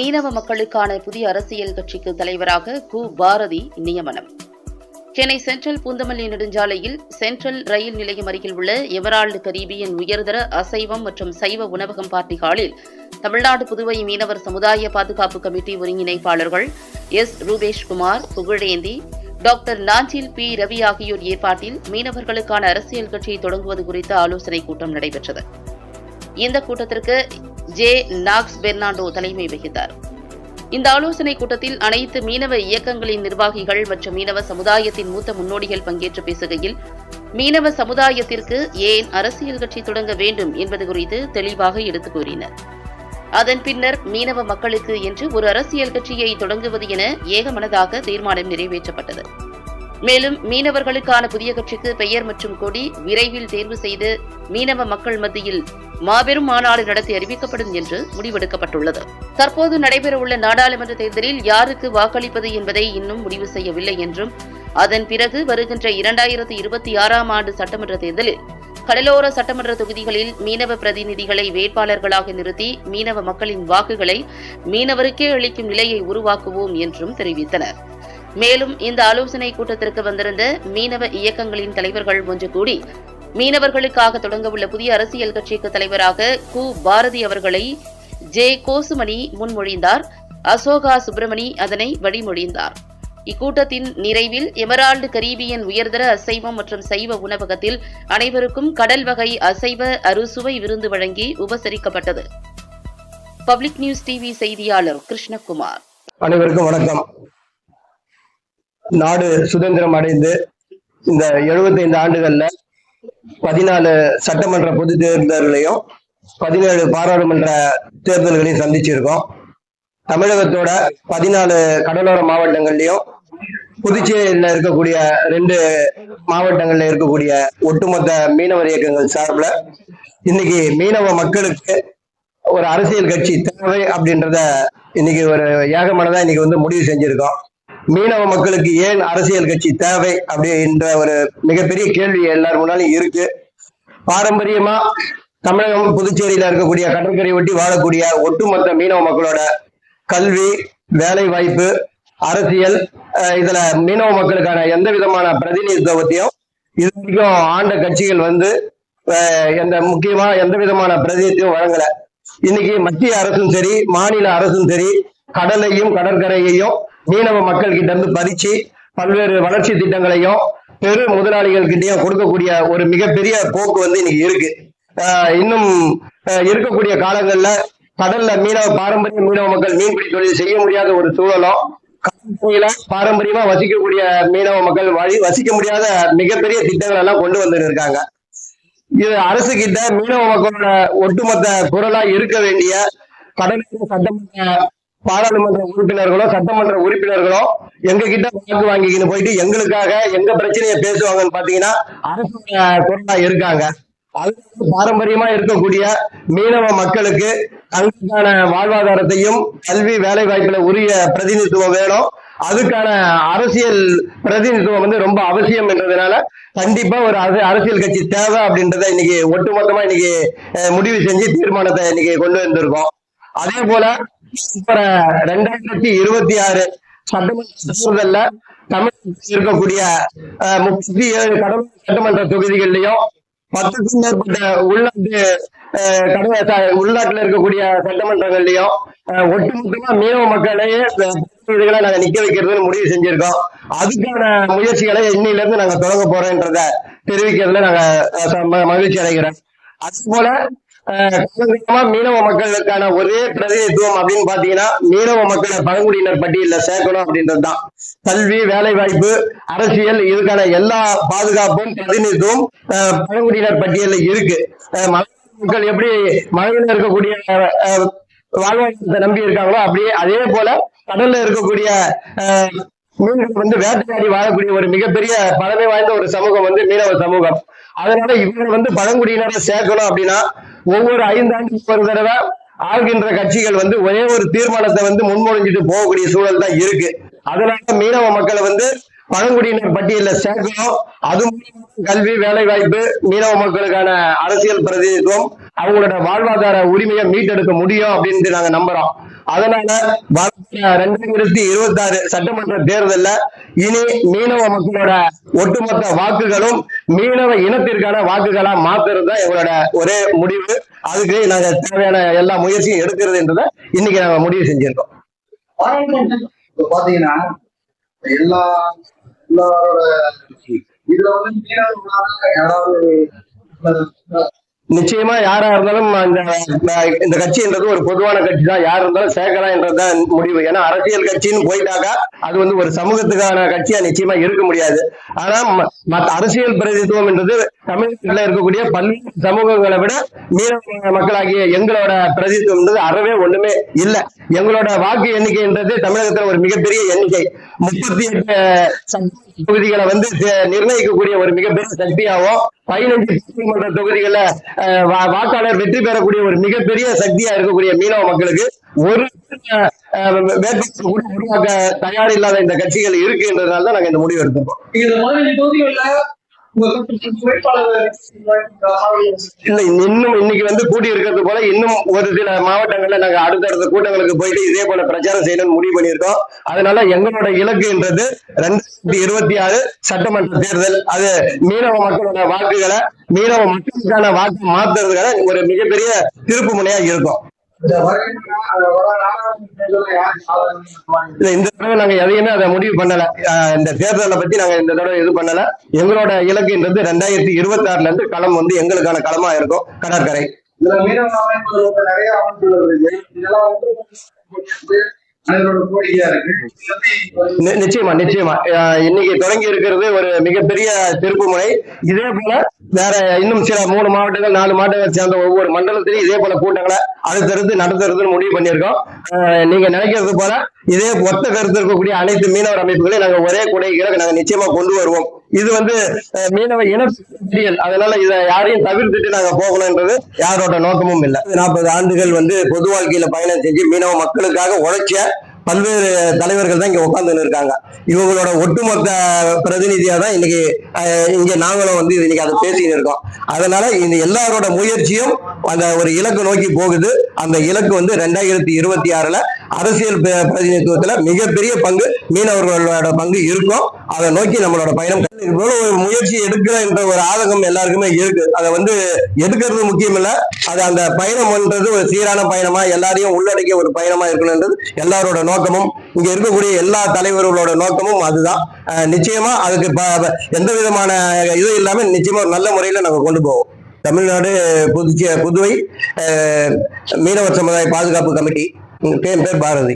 மீனவ மக்களுக்கான புதிய அரசியல் கட்சிக்கு தலைவராக கு. பாரதி நியமனம். சென்னை சென்ட்ரல் பூந்தமல்லி நெடுஞ்சாலையில் சென்ட்ரல் ரயில் நிலையம் அருகில் உள்ள எவரால்டு கரீபியன் உயர்தர அசைவம் மற்றும் சைவ உணவகம் பார்ட்டி ஹாலில் தமிழ்நாடு புதுவை மீனவர் சமுதாய பாதுகாப்பு committee ஒருங்கிணைப்பாளர்கள் S. Rupeshkumar Pugazhendhi doctor Nanjil P. Ravi ஆகியோர் ஏற்பாட்டில் மீனவர்களுக்கான அரசியல் கட்சியை தொடங்குவது குறித்த ஆலோசனைக் கூட்டம் நடைபெற்றது. இந்த கூட்டத்திற்கு ஜே நாக்ஸ் பெர்னாண்டோ தலைமை வகித்தார். இந்த ஆலோசனை கூட்டத்தில் அனைத்து மீனவ இயக்கங்களின் நிர்வாகிகள் மற்றும் மீனவ சமுதாயத்தின் மூத்த முன்னோடிகள் பங்கேற்று பேசுகையில் மீனவ சமுதாயத்திற்கு ஏன் அரசியல் கட்சி தொடங்க வேண்டும் என்பது குறித்து தெளிவாக எடுத்துக் கூறினர். அதன் பின்னர் மீனவ மக்களுக்கு என்று ஒரு அரசியல் கட்சியை தொடங்குவது என ஏகமனதாக தீர்மானம் நிறைவேற்றப்பட்டது. மேலும் மீனவர்களுக்கான புதிய கட்சிக்கு பெயர் மற்றும் கொடி விரைவில் தேர்வு செய்து மீனவ மக்கள் மத்தியில் மாபெரும் மாநாடு நடத்தி அறிவிக்கப்படும் என்று முடிவெடுக்கப்பட்டுள்ளது. தற்போது நடைபெறவுள்ள நாடாளுமன்ற தேர்தலில் யாருக்கு வாக்களிப்பது என்பதை இன்னும் முடிவு செய்யவில்லை என்றும் அதன் பிறகு வருகின்ற இரண்டாயிரத்து இருபத்தி ஆறாம் ஆண்டு சட்டமன்ற தேர்தலில் கடலோர சட்டமன்ற தொகுதிகளில் மீனவ பிரதிநிதிகளை வேட்பாளர்களாக நிறுத்தி மீனவ மக்களின் வாக்குகளை மீனவருக்கே அளிக்கும் நிலையை உருவாக்குவோம் என்றும் தெரிவித்தனர். மேலும் இந்த ஆலோசனை கூட்டத்திற்கு வந்திருந்த மீனவ இயக்கங்களின் தலைவர்கள் ஒன்று கூடி மீனவர்களுக்காக தொடங்கவுள்ள புதிய அரசியல் கட்சிக்கு தலைவராக கு. பாரதி அவர்களை ஜே. கோசுமணி முன்மொழிந்தார் அசோகா சுப்பிரமணி அதனை வழிமொழிந்தார். இக்கூட்டத்தின் நிறைவில் எமரால்டு கரீபியன் உயர்தர அசைவம் மற்றும் சைவ உணவகத்தில் அனைவருக்கும் கடல் வகை அசைவ அறுசுவை விருந்து வழங்கி உபசரிக்கப்பட்டது. பப்ளிக் நியூஸ் டிவி செய்தியாளர் கிருஷ்ணகுமார். அனைவருக்கும் வணக்கம். நாடு சுதந்திரம் அடைந்து இந்த 75 ஆண்டுகள்ல பதினாலு சட்டமன்ற பொது தேர்தல்களையும் பதினேழு பாராளுமன்ற தேர்தல்களையும் சந்திச்சிருக்கோம். தமிழகத்தோட பதினாலு கடலோர மாவட்டங்கள்லயும் புதுச்சேரியில இருக்கக்கூடிய ரெண்டு மாவட்டங்கள்ல இருக்கக்கூடிய ஒட்டுமொத்த மீனவர் இயக்கங்கள் சார்பில் இன்னைக்கு மீனவ மக்களுக்கு ஒரு அரசியல் கட்சி தேவை அப்படின்றத இன்னைக்கு ஒரு ஏகமனதா இன்னைக்கு வந்து முடிவு செஞ்சிருக்கோம். மீனவ மக்களுக்கு ஏன் அரசியல் கட்சி தேவை அப்படின்ற ஒரு மிகப்பெரிய கேள்வி எல்லார் முன்னாலும் இருக்கு. பாரம்பரியமா தமிழகம் புதுச்சேரியில இருக்கக்கூடிய கடற்கரை ஒட்டி வாழக்கூடிய ஒட்டுமொத்த மீனவ மக்களோட கல்வி வேலை வாய்ப்பு அரசியல் இதுல மீனவ மக்களுக்கான எந்த விதமான பிரதிநிதித்துவத்தையும் இது வரைக்கும் ஆண்ட கட்சிகள் வந்து எந்த முக்கியமா எந்த விதமான பிரதிநிதித்துவம் வழங்கல. இன்னைக்கு மத்திய அரசும் சரி மாநில அரசும் சரி கடலையும் கடற்கரையையும் மீனவ மக்கள் கிட்ட இருந்து பறிச்சு பல்வேறு வளர்ச்சி திட்டங்களையும் பெரு முதலாளிகள்கிட்டயும் கொடுக்கக்கூடிய ஒரு மிகப்பெரிய போக்கு வந்து இன்னைக்கு இருக்கு. இன்னும் இருக்கக்கூடிய காலங்கள்ல கடல்ல மீனவ பாரம்பரிய மீனவ மக்கள் மீன்பிடி தொழில் செய்ய முடியாத ஒரு சூழலும் கடற்கரையில பாரம்பரியமா வசிக்கக்கூடிய மீனவ மக்கள் வழி வசிக்க முடியாத மிகப்பெரிய திட்டங்கள் எல்லாம் கொண்டு வந்துட்டு இருக்காங்க. இது அரசு கிட்ட மீனவ மக்களோட ஒட்டுமொத்த குரலா இருக்க வேண்டிய கடலுக்கு சட்டமன்ற பாராளுமன்ற உறுப்பினர்களும் சட்டமன்ற உறுப்பினர்களும் எங்க கிட்ட வாக்கு வாங்கிக்கின்னு போயிட்டு எங்களுக்காக எங்க பிரச்சனையை பேசுவாங்கன்னு பாத்தீங்கன்னா அரசு குரலா இருக்காங்க. அது வந்து பாரம்பரியமா இருக்கக்கூடிய மீனவ மக்களுக்கு தங்களுக்கான வாழ்வாதாரத்தையும் கல்வி வேலை வாய்ப்புல உரிய பிரதிநிதித்துவம் வேணும். அதுக்கான அரசியல் பிரதிநிதித்துவம் வந்து ரொம்ப அவசியம் என்றதுனால கண்டிப்பா ஒரு அரசு அரசியல் கட்சி தேவை அப்படின்றத இன்னைக்கு ஒட்டுமொத்தமா இன்னைக்கு முடிவு செஞ்சு தீர்மானத்தை இன்னைக்கு கொண்டு வந்திருக்கோம். அதே போல ரெண்டாயிரத்தி இருபத்தி ஆறு சட்டமன்ற தேர்தல்ல தமிழகத்தில் இருக்கக்கூடிய முப்பத்தி ஏழு கடலூர் சட்டமன்ற தொகுதிகள்லயும் பத்துக்கும் மேற்பட்ட உள்நாட்டு அஹ், கடல் உள்நாட்டுல இருக்கக்கூடிய சட்டமன்றங்கள்லயும் அஹ், ஒட்டுமொத்தமா மீனவ மக்களையே பிரதிநிதிகளை நாங்க நிக்க வைக்கிறதுன்னு முடிவு செஞ்சிருக்கோம். அதுக்கான முயற்சிகளை இன்னையில இருந்து நாங்க தொடங்க போறோம்ன்றத தெரிவிக்கிறதுல நாங்க மகிழ்ச்சி அடைகிறோம். அதே போல மீனவ மக்களுக்கான ஒரே பிரதிநிதித்துவம் அப்படின்னு பாத்தீங்கன்னா மீனவ மக்களை பழங்குடியினர் பட்டியலில் சேர்க்கணும் அப்படின்றதுதான் கல்வி வேலை வாய்ப்பு அரசியல் இதுக்கான எல்லா பாதுகாப்பும் பிரதிநிதித்துவம் அஹ், பழங்குடியினர் பட்டியலில் இருக்கு. மக்கள் எப்படி மழையில இருக்கக்கூடிய வாழ்வாதாரத்தை நம்பி இருக்காங்களோ அப்படியே அதே போல கடல்ல இருக்கக்கூடிய மீனவர் வந்து வேட்டையாடி வாழக்கூடிய ஒரு மிகப்பெரிய பழமை வாய்ந்த ஒரு சமூகம் வந்து மீனவ சமூகம். அதனால இவங்க வந்து பழங்குடியினரை சேர்க்கணும் அப்படின்னா ஒவ்வொரு ஐந்தாண்டுக்கு ஒரு தடவை ஆள்கின்ற கட்சிகள் வந்து ஒரே ஒரு தீர்மானத்தை வந்து முன்மொழிஞ்சிட்டு போகக்கூடிய சூழல் தான் இருக்கு. அதனால மீனவ மக்களை வந்து பழங்குடியினர் பட்டியல சேர்க்கணும். அது மூலமா கல்வி வேலை வாய்ப்பு மீனவ மக்களுக்கான அரசியல் பிரதிநிதித்துவம் அவங்களோட வாழ்வாதார உரிமையை மீட்டெடுக்க முடியும் அப்படின்னு நாங்க நம்புறோம். அதனால ரெண்டாயிரத்தி இருபத்தி ஆறு சட்டமன்ற தேர்தல்ல இனி மீனவ மக்களோட ஒட்டுமொத்த வாக்குகளும் மீனவ இனத்திற்கான வாக்குகளா மாத்துறது தான் எங்களோட ஒரே முடிவு. அதுக்கு நாங்க தேவையான எல்லா முயற்சியும் எடுக்கிறதுன்றத இன்னைக்கு நாங்க முடிவு செஞ்சிருக்கோம். பாத்தீங்கன்னா எல்லா எல்லாரோட இதுல வந்து மீனவர்களாக யாராவது நிச்சயமா யாரா இருந்தாலும் அந்த இந்த கட்சின்றது ஒரு பொதுவான கட்சி தான் யார் இருந்தாலும் சேர்க்கலாம் என்றதுதான் முடிவு. ஏன்னா அரசியல் கட்சின்னு போயிட்டாக்கா அது வந்து ஒரு சமூகத்துக்கான கட்சியா நிச்சயமா இருக்க முடியாது. ஆனா மத்த அரசியல் பிரதித்துவம் என்றது தமிழகத்துல இருக்கக்கூடிய பல்வேறு சமூகங்களை விட மீன மக்களாகிய எங்களோட பிரதித்துவம்ன்றது அறவே ஒண்ணுமே இல்லை. எங்களோட வாக்கு எண்ணிக்கைன்றது தமிழகத்துல ஒரு மிகப்பெரிய எண்ணிக்கை. முப்பத்தி எட்டு தொகுதிகளை வந்து நிர்ணயிக்கக்கூடிய ஒரு மிகப்பெரிய சக்தியாகவும் பதினஞ்சு சட்டமன்ற வாக்காளர் வெற்றி பெறக்கூடிய ஒரு மிகப்பெரிய சக்தியா இருக்கக்கூடிய மீனவ மக்களுக்கு ஒரு அஹ், வேட்பாளர் கூட உருவாக்க தயார் இல்லாத இந்த கட்சிகள் இருக்குன்றதுனால தான் நாங்க இந்த முடிவு எடுத்திருக்கோம். இந்த மாதிரி தொகுதிகளில் இல்ல இன்னும் இன்னைக்கு வந்து கூட்டி இருக்கிறது போல இன்னும் ஒரு சில மாவட்டங்கள்ல நாங்க அடுத்தடுத்த கூட்டங்களுக்கு போயிட்டு இதே போல பிரச்சாரம் செய்யணும்னு முடிவு பண்ணியிருக்கோம். அதனால எங்களோட இலக்குன்றது ரெண்டாயிரத்தி இருபத்தி ஆறு சட்டமன்ற தேர்தல். அது மீனவ மக்களோட வாக்குகளை மீனவ மக்களுக்கான வாக்கு மாத்துறதுக்கான ஒரு மிகப்பெரிய திருப்பு முனையா இருக்கும். இந்த தடவை நாங்க எதையுமே அதை முடிவு பண்ணல. இந்த தேர்தலை பத்தி நாங்க இந்த தடவை இது பண்ணல. எங்களோட இலக்குன்றது ரெண்டாயிரத்தி இருபத்தி ஆறுல இருந்து களம் வந்து எங்களுக்கான களமா இருக்கும். கடற்கரை. இதுல மீனவ அமைப்புகள் நிறைய அமைப்புகள் இருக்கு இதெல்லாம் வந்து நிச்சயமா நிச்சயமா. இன்னைக்கு தொடங்கி இருக்கிறது ஒரு மிகப்பெரிய திருப்பு முனை. இதே போல வேற இன்னும் சில மூணு மாவட்டங்கள் நாலு மாவட்டங்கள் சேர்ந்த ஒவ்வொரு மண்டலத்திலும் இதே போல கூட்டங்களை அடுத்தடுத்து நடத்துறதுன்னு முடிவு பண்ணியிருக்கோம். நீங்க நினைக்கிறது போல இதே ஒத்த கருத்து இருக்கக்கூடிய அனைத்து மீனவர் அமைப்புகளையும் நாங்க ஒரே கொடை கீழே நாங்க நிச்சயமா கொண்டு வருவோம். இது வந்து மீனவ இனப்பிரியல் அதனால இதை யாரையும் தவிர்த்துட்டு நாங்க போகணும்ன்றது யாரோட நோக்கமும் இல்லை. நாற்பது ஆண்டுகள் வந்து பொது வாழ்க்கையில பயணம் செஞ்சு மீனவ மக்களுக்காக உழைச்ச பல்வேறு தலைவர்கள் தான் இங்க உட்காந்துன்னு இருக்காங்க. இவங்களோட ஒட்டுமொத்த பிரதிநிதியா தான் இன்னைக்கு இங்கே இங்க நாங்களும் வந்து இன்னைக்கு அதை பேசிக்கிட்டு இருக்கோம். அதனால இந்த எல்லாரோட முயற்சியும் அந்த ஒரு இலக்கு நோக்கி போகுது. அந்த இலக்கு வந்து ரெண்டாயிரத்தி இருபத்தி ஆறுல அரசியல் பிர- பிரதிநிதித்துவத்துல மிகப்பெரிய பங்கு மீனவர்களோட பங்கு இருக்கும். அதை நோக்கி நம்மளோட பயணம் இவ்வளவு ஒரு முயற்சி எடுக்கிற என்ற ஒரு ஆதகம் எல்லாருக்குமே இருக்கு. அதை வந்து எடுக்கிறது முக்கியம் இல்ல அது அந்த பயணம்ன்றது ஒரு சீரான பயணமா எல்லாரையும் உள்ளடக்கிய ஒரு பயணமா இருக்கணுன்றது எல்லாரோட நோக்கமும் இங்க இருக்கக்கூடிய எல்லா தலைவர்களோட நோக்கமும் அதுதான். நிச்சயமா அதுக்கு எந்த விதமான இது இல்லாம நிச்சயமா ஒரு நல்ல முறையில நாங்க கொண்டு போவோம். தமிழ்நாடு புதுச்சே புதுவை மீனவர் சமுதாய பாதுகாப்பு கமிட்டி என் பேர் பாரதி.